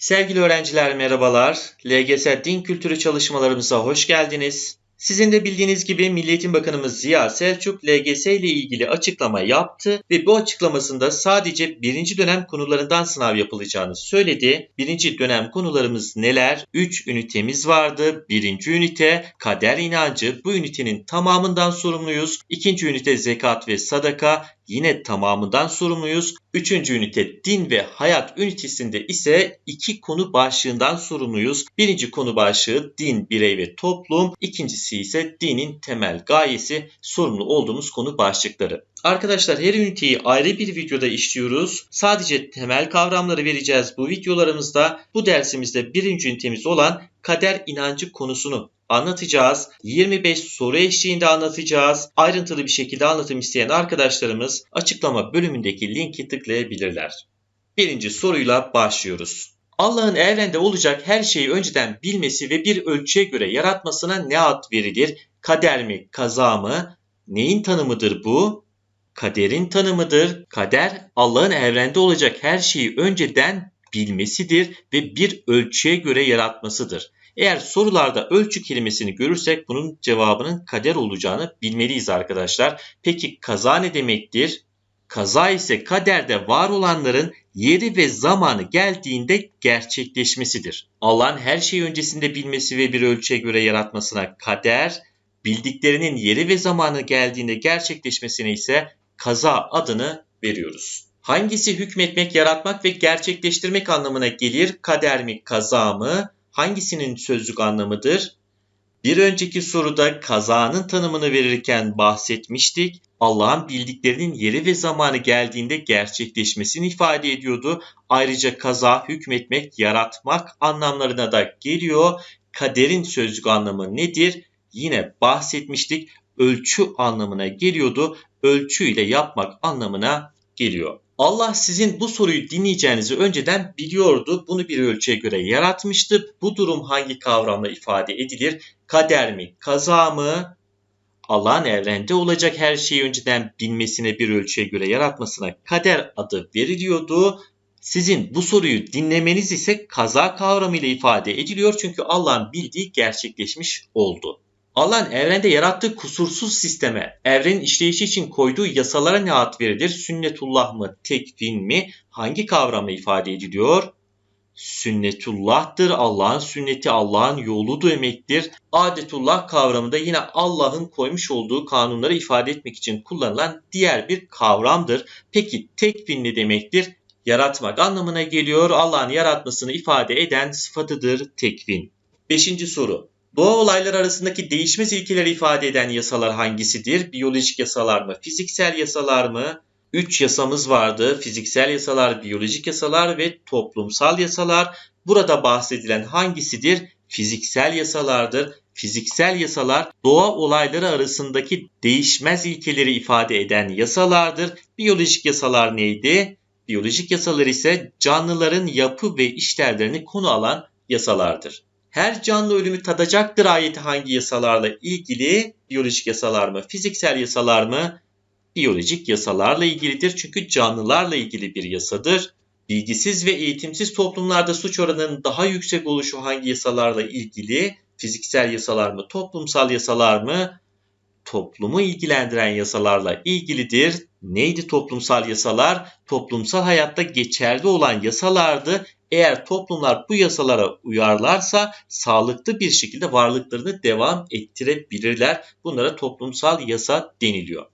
Sevgili öğrenciler merhabalar. LGS Din Kültürü çalışmalarımıza hoş geldiniz. Sizin de bildiğiniz gibi Milli Eğitim Bakanımız Ziya Selçuk LGS ile ilgili açıklama yaptı ve bu açıklamasında sadece birinci dönem konularından sınav yapılacağını söyledi. Birinci dönem konularımız neler? 3 ünitemiz vardı. Birinci ünite kader inancı. Bu ünitenin tamamından sorumluyuz. İkinci ünite zekat ve sadaka yine tamamından sorumluyuz. Üçüncü ünite din ve hayat ünitesinde ise iki konu başlığından sorumluyuz. Birinci konu başlığı din, birey ve toplum. İkincisi ise dinin temel gayesi sorumlu olduğumuz konu başlıkları. Arkadaşlar her üniteyi ayrı bir videoda işliyoruz. Sadece temel kavramları vereceğiz bu videolarımızda. Bu dersimizde birinci ünitemiz olan kader inancı konusunu anlatacağız. 25 soru eşliğinde anlatacağız. Ayrıntılı bir şekilde anlatım isteyen arkadaşlarımız açıklama bölümündeki linki tıklayabilirler. Birinci soruyla başlıyoruz. Allah'ın evrende olacak her şeyi önceden bilmesi ve bir ölçüye göre yaratmasına ne ad verilir? Kader mi, kaza mı? Neyin tanımıdır bu? Kaderin tanımıdır. Kader Allah'ın evrende olacak her şeyi önceden bilmesidir ve bir ölçüye göre yaratmasıdır. Eğer sorularda ölçü kelimesini görürsek bunun cevabının kader olacağını bilmeliyiz arkadaşlar. Peki kaza ne demektir? Kaza ise kaderde var olanların yeri ve zamanı geldiğinde gerçekleşmesidir. Allah'ın her şeyi öncesinde bilmesi ve bir ölçüye göre yaratmasına kader, bildiklerinin yeri ve zamanı geldiğinde gerçekleşmesine ise kaza adını veriyoruz. Hangisi hükmetmek, yaratmak ve gerçekleştirmek anlamına gelir? Kader mi, kaza mı? Hangisinin sözlük anlamıdır? Bir önceki soruda kazanın tanımını verirken bahsetmiştik. Allah'ın bildiklerinin yeri ve zamanı geldiğinde gerçekleşmesini ifade ediyordu. Ayrıca kaza, hükmetmek, yaratmak anlamlarına da geliyor. Kaderin sözlük anlamı nedir? Yine bahsetmiştik. Ölçü anlamına geliyordu. Ölçü ile yapmak anlamına geliyor. Allah sizin bu soruyu dinleyeceğinizi önceden biliyordu. Bunu bir ölçüye göre yaratmıştı. Bu durum hangi kavramla ifade edilir? Kader mi, kaza mı? Allah'ın evrende olacak her şeyi önceden bilmesine bir ölçüye göre yaratmasına kader adı veriliyordu. Sizin bu soruyu dinlemeniz ise kaza kavramıyla ifade ediliyor çünkü Allah'ın bildiği gerçekleşmiş oldu. Allah'ın evrende yarattığı kusursuz sisteme, evrenin işleyişi için koyduğu yasalara ne ad verilir? Sünnetullah mı, tekvin mi? Hangi kavramla ifade ediliyor? Sünnetullah'tır. Allah'ın sünneti Allah'ın yolu demektir. Adetullah kavramı da yine Allah'ın koymuş olduğu kanunları ifade etmek için kullanılan diğer bir kavramdır. Peki tekvin ne demektir? Yaratmak anlamına geliyor. Allah'ın yaratmasını ifade eden sıfatıdır tekvin. Beşinci soru. Doğa olayları arasındaki değişmez ilkeleri ifade eden yasalar hangisidir? Biyolojik yasalar mı? Fiziksel yasalar mı? Üç yasamız vardı. Fiziksel yasalar, biyolojik yasalar ve toplumsal yasalar. Burada bahsedilen hangisidir? Fiziksel yasalardır. Fiziksel yasalar doğa olayları arasındaki değişmez ilkeleri ifade eden yasalardır. Biyolojik yasalar neydi? Biyolojik yasalar ise canlıların yapı ve işlevlerini konu alan yasalardır. Her canlı ölümü tadacaktır ayeti hangi yasalarla ilgili? Biyolojik yasalar mı? Fiziksel yasalar mı? Biyolojik yasalarla ilgilidir çünkü canlılarla ilgili bir yasadır. Bilgisiz ve eğitimsiz toplumlarda suç oranının daha yüksek oluşu hangi yasalarla ilgili? Fiziksel yasalar mı? Toplumsal yasalar mı? Toplumu ilgilendiren yasalarla ilgilidir. Neydi toplumsal yasalar? Toplumsal hayatta geçerli olan yasalardı eğer toplumlar bu yasalara uyarlarsa sağlıklı bir şekilde varlıklarını devam ettirebilirler. Bunlara toplumsal yasa deniliyor.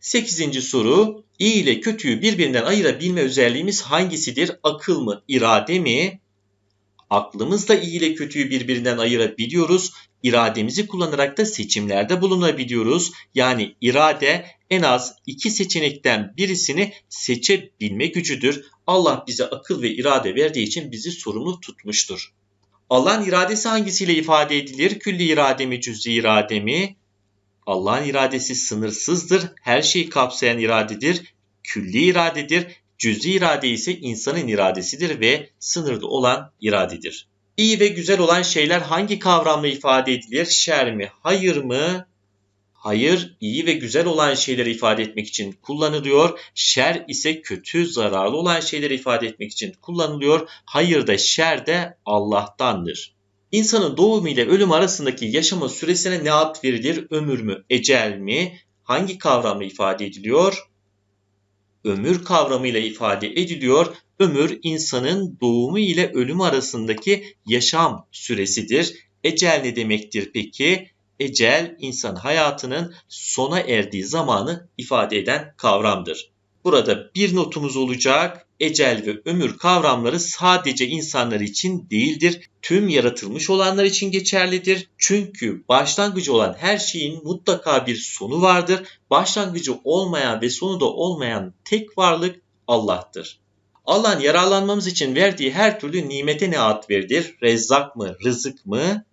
8. soru iyi ile kötüyü birbirinden ayırabilme özelliğimiz hangisidir? Akıl mı, irade mi? Aklımızla iyi ile kötüyü birbirinden ayırabiliyoruz. İrademizi kullanarak da seçimlerde bulunabiliyoruz. Yani irade en az iki seçenekten birisini seçebilme gücüdür. Allah bize akıl ve irade verdiği için bizi sorumlu tutmuştur. Allah'ın iradesi hangisiyle ifade edilir? Külli irade mi, cüz'i irade mi? Allah'ın iradesi sınırsızdır. Her şeyi kapsayan iradedir. Külli iradedir. Cüz'i irade ise insanın iradesidir ve sınırlı olan iradedir. İyi ve güzel olan şeyler hangi kavramla ifade edilir? Şer mi, hayır mı? Hayır, iyi ve güzel olan şeyleri ifade etmek için kullanılıyor. Şer ise kötü, zararlı olan şeyleri ifade etmek için kullanılıyor. Hayır da şer de Allah'tandır. İnsanın doğumu ile ölüm arasındaki yaşama süresine ne ad verilir? Ömür mü, ecel mi? Hangi kavramla ifade ediliyor? Ömür kavramıyla ifade ediliyor. Ömür insanın doğumu ile ölüm arasındaki yaşam süresidir. Ecel ne demektir peki? Ecel insan hayatının sona erdiği zamanı ifade eden kavramdır. Burada bir notumuz olacak. Ecel ve ömür kavramları sadece insanlar için değildir. Tüm yaratılmış olanlar için geçerlidir. Çünkü başlangıcı olan her şeyin mutlaka bir sonu vardır. Başlangıcı olmayan ve sonu da olmayan tek varlık Allah'tır. Allah'ın yararlanmamız için verdiği her türlü nimete ne ad verilir? Rezzak mı, rızık mı?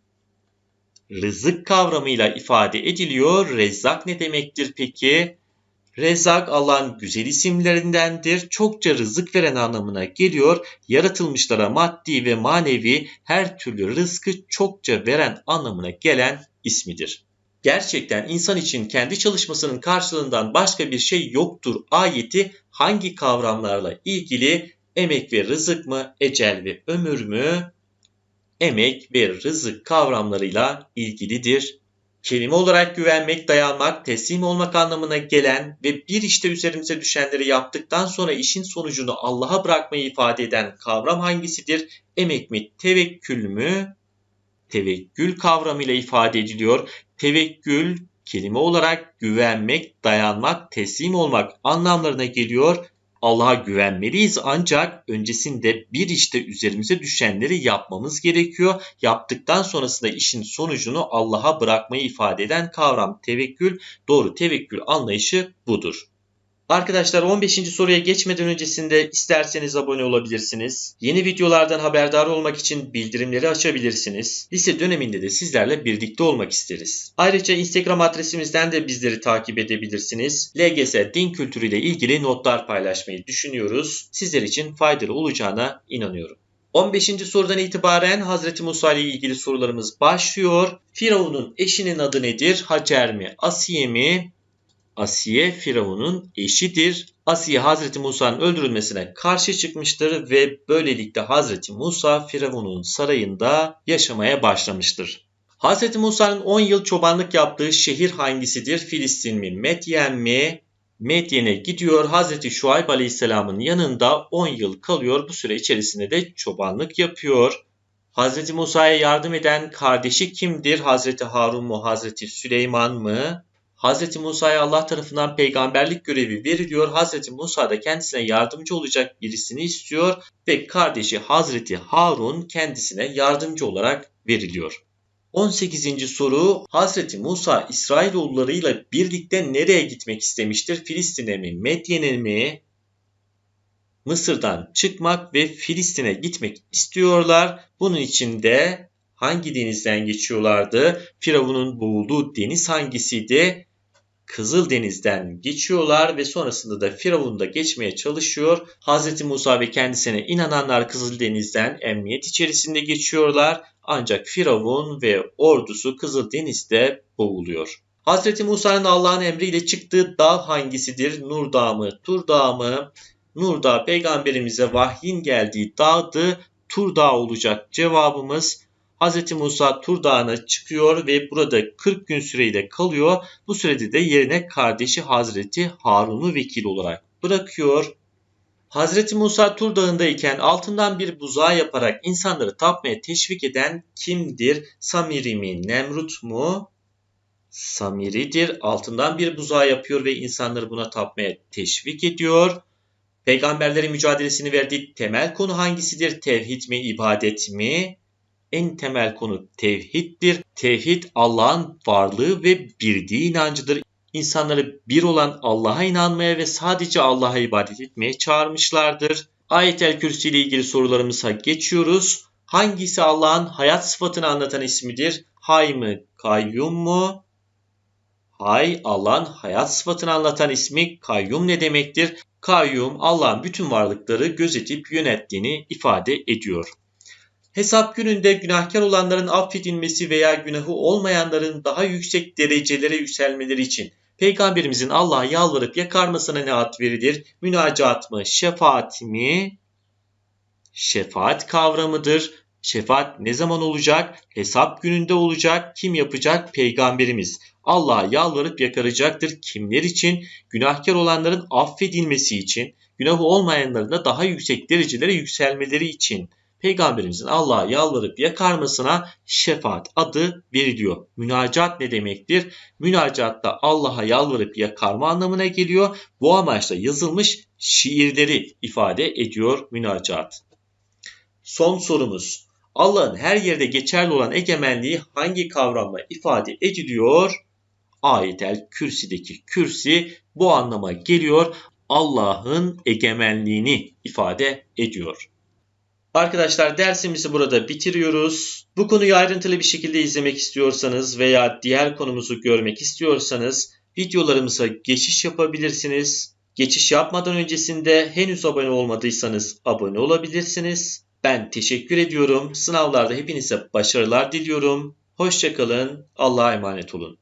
Rızık kavramıyla ifade ediliyor. Rezzak ne demektir peki? Rezzak Allah'ın güzel isimlerindendir. Çokça rızık veren anlamına geliyor. Yaratılmışlara maddi ve manevi her türlü rızkı çokça veren anlamına gelen ismidir. Gerçekten insan için kendi çalışmasının karşılığından başka bir şey yoktur ayeti hangi kavramlarla ilgili emek ve rızık mı, ecel ve ömür mü, emek ve rızık kavramlarıyla ilgilidir. Kelime olarak güvenmek, dayanmak, teslim olmak anlamına gelen ve bir işte üzerimize düşenleri yaptıktan sonra işin sonucunu Allah'a bırakmayı ifade eden kavram hangisidir? Emek mi, tevekkül mü? Tevekkül kavramıyla ifade ediliyor. Tevekkül kelime olarak güvenmek, dayanmak, teslim olmak anlamlarına geliyor. Allah'a güvenmeliyiz ancak öncesinde bir işte üzerimize düşenleri yapmamız gerekiyor. Yaptıktan sonrasında işin sonucunu Allah'a bırakmayı ifade eden kavram tevekkül. Doğru tevekkül anlayışı budur. Arkadaşlar 15. soruya geçmeden öncesinde isterseniz abone olabilirsiniz. Yeni videolardan haberdar olmak için bildirimleri açabilirsiniz. Lise döneminde de sizlerle birlikte olmak isteriz. Ayrıca Instagram adresimizden de bizleri takip edebilirsiniz. LGS din kültürü ile ilgili notlar paylaşmayı düşünüyoruz. Sizler için faydalı olacağına inanıyorum. 15. sorudan itibaren Hazreti Musa ile ilgili sorularımız başlıyor. Firavun'un eşinin adı nedir? Hacer mi? Asiye mi? Asiye Firavun'un eşidir. Asiye Hazreti Musa'nın öldürülmesine karşı çıkmıştır ve böylelikle Hazreti Musa Firavun'un sarayında yaşamaya başlamıştır. Hazreti Musa'nın 10 yıl çobanlık yaptığı şehir hangisidir? Filistin mi? Medyen mi? Medyen'e gidiyor. Hazreti Şuayb Aleyhisselam'ın yanında 10 yıl kalıyor. Bu süre içerisinde de çobanlık yapıyor. Hazreti Musa'ya yardım eden kardeşi kimdir? Hazreti Harun mu? Hazreti Süleyman mı? Hz. Musa'ya Allah tarafından peygamberlik görevi veriliyor. Hz. Musa da kendisine yardımcı olacak birisini istiyor ve kardeşi Hazreti Harun kendisine yardımcı olarak veriliyor. 18. soru Hazreti Musa İsrailoğullarıyla birlikte nereye gitmek istemiştir? Filistin'e mi, Medyen'e mi? Mısır'dan çıkmak ve Filistin'e gitmek istiyorlar. Bunun için de hangi denizden geçiyorlardı? Firavun'un boğulduğu deniz hangisiydi? Kızıldeniz'den geçiyorlar ve sonrasında da Firavun da geçmeye çalışıyor. Hz. Musa ve kendisine inananlar Kızıldeniz'den emniyet içerisinde geçiyorlar. Ancak Firavun ve ordusu Kızıldeniz'de boğuluyor. Hz. Musa'nın Allah'ın emriyle çıktığı dağ hangisidir? Nur Dağı mı? Tur Dağı mı? Nur Dağı peygamberimize vahyin geldiği dağdı. Tur Dağı olacak cevabımız. Hz. Musa Tur Dağı'na çıkıyor ve burada 40 gün süreyle kalıyor. Bu sürede de yerine kardeşi Hazreti Harun'u vekil olarak bırakıyor. Hazreti Musa Tur Dağı'ndayken altından bir buzağı yaparak insanları tapmaya teşvik eden kimdir? Samiri mi, Nemrut mu? Samiri'dir. Altından bir buzağı yapıyor ve insanları buna tapmaya teşvik ediyor. Peygamberlerin mücadelesini verdiği temel konu hangisidir? Tevhid mi, ibadet mi? En temel konu tevhiddir. Tevhid Allah'ın varlığı ve birliği inancıdır. İnsanları bir olan Allah'a inanmaya ve sadece Allah'a ibadet etmeye çağırmışlardır. Ayet-el Kürsi ile ilgili sorularımıza geçiyoruz. Hangisi Allah'ın hayat sıfatını anlatan ismidir? Hay mı, kayyum mu? Hay Allah'ın hayat sıfatını anlatan ismi kayyum ne demektir? Kayyum Allah'ın bütün varlıkları gözetip yönettiğini ifade ediyor. Hesap gününde günahkar olanların affedilmesi veya günahı olmayanların daha yüksek derecelere yükselmeleri için Peygamberimizin Allah'a yalvarıp yakarmasına ne ad verilir? Münacat mı? Şefaat mi? Şefaat kavramıdır. Şefaat ne zaman olacak? Hesap gününde olacak. Kim yapacak? Peygamberimiz. Allah'a yalvarıp yakaracaktır. Kimler için? Günahkar olanların affedilmesi için, günahı olmayanların da daha yüksek derecelere yükselmeleri için. Peygamberimizin Allah'a yalvarıp yakarmasına şefaat adı veriliyor. Münacat ne demektir? Münacat da Allah'a yalvarıp yakarma anlamına geliyor. Bu amaçla yazılmış şiirleri ifade ediyor münacat. Son sorumuz. Allah'ın her yerde geçerli olan egemenliği hangi kavramla ifade ediliyor? Ayetel Kürsi'deki kürsi bu anlama geliyor. Allah'ın egemenliğini ifade ediyor. Arkadaşlar dersimizi burada bitiriyoruz. Bu konuyu ayrıntılı bir şekilde izlemek istiyorsanız veya diğer konumuzu görmek istiyorsanız videolarımıza geçiş yapabilirsiniz. Geçiş yapmadan öncesinde henüz abone olmadıysanız abone olabilirsiniz. Ben teşekkür ediyorum. Sınavlarda hepinize başarılar diliyorum. Hoşçakalın. Allah'a emanet olun.